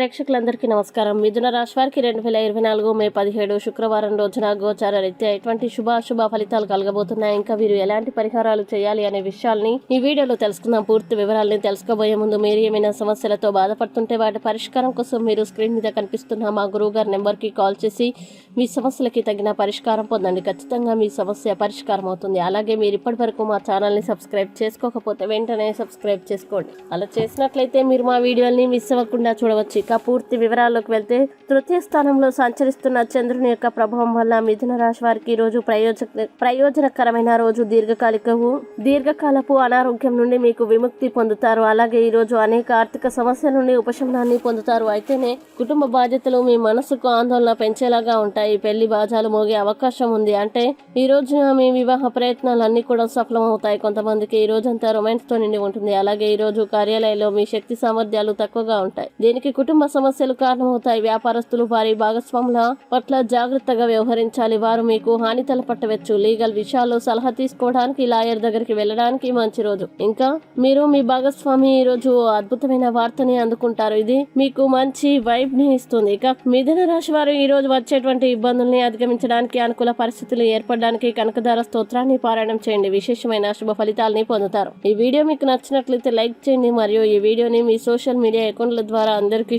ప్రేక్షకులందరికీ నమస్కారం. మిథున రాశి వారికి రెండు వేల ఇరవై నాలుగు మే పదిహేడు శుక్రవారం రోజున గోచార రీత్యా ఎటువంటి శుభాశుభ ఫలితాలు కలగబోతున్నాయి? ఇంకా వీరు ఎలాంటి పరిహారాలు చేయాలి అనే విషయాల్ని ఈ వీడియోలో తెలుసుకుందాం. పూర్తి వివరాలని తెలుసుకోబోయే ముందు మీరు ఏమైనా సమస్యలతో బాధపడుతుంటే వాటి పరిష్కారం కోసం మీరు స్క్రీన్ మీద కనిపిస్తున్న మా గురువు గారి నెంబర్కి కాల్ చేసి మీ సమస్యలకి తగిన పరిష్కారం పొందండి. ఖచ్చితంగా మీ సమస్య పరిష్కారం అవుతుంది. అలాగే మీరు ఇప్పటి వరకు మా ఛానల్ని సబ్స్క్రైబ్ చేసుకోకపోతే వెంటనే సబ్స్క్రైబ్ చేసుకోండి. అలా చేసినట్లయితే మీరు మా వీడియోల్ని మిస్ అవ్వకుండా చూడవచ్చు. ఇక పూర్తి వివరాల్లోకి వెళ్తే తృతీయ స్థానంలో సంచరిస్తున్న చంద్రుని యొక్క ప్రభావం వల్ల మిథున రాశి వారికి ఈ రోజు ప్రయోజక ప్రయోజనకరమైన రోజు దీర్ఘకాలికవు దీర్ఘకాలపు అనారోగ్యం నుండి మీకు విముక్తి పొందుతారు. అలాగే ఈరోజు అనేక ఆర్థిక సమస్యల నుండి ఉపశమనాన్ని పొందుతారు. అయితేనే కుటుంబ బాధ్యతలు మీ మనసుకు ఆందోళన పెంచేలాగా ఉంటాయి. పెళ్ళి బాజాలు మోగే అవకాశం ఉంది. అంటే ఈ రోజున మీ వివాహ ప్రయత్నాలన్నీ కూడా సఫలమవుతాయి. కొంతమందికి ఈ రోజంతా రొమాన్స్తో నిండి ఉంటుంది. అలాగే ఈ రోజు కార్యాలయంలో మీ శక్తి సామర్థ్యాలు తక్కువగా ఉంటాయి. దీనికి కుటుంబ సమస్యలు కారణమవుతాయి. వ్యాపారస్తులు వారి భాగస్వాముల పట్ల జాగ్రత్తగా వ్యవహరించాలి. వారు మీకు హాని తలపట్టవచ్చు. లీగల్ విషయాల్లో సలహా తీసుకోవడానికి లాయర్ దగ్గరికి వెళ్ళడానికి మంచి రోజు. ఇంకా మీరు మీ భాగస్వామి ఈ రోజు అద్భుతమైన వార్తని అందుకుంటారు. ఇది మీకు మంచి వైబ్ని ఇస్తుంది. ఇక మిథున రాశి వారు ఈ రోజు వచ్చేటువంటి ఇబ్బందుల్ని అధిగమించడానికి అనుకూల పరిస్థితులు ఏర్పడడానికి కనకదార స్తోత్రాన్ని పారాయణం చేయండి. విశేషమైన శుభ ఫలితాలని పొందుతారు. ఈ వీడియో మీకు నచ్చినట్లయితే లైక్ చేయండి. మరియు ఈ వీడియోని మీ సోషల్ మీడియా అకౌంట్ల ద్వారా అందరికీ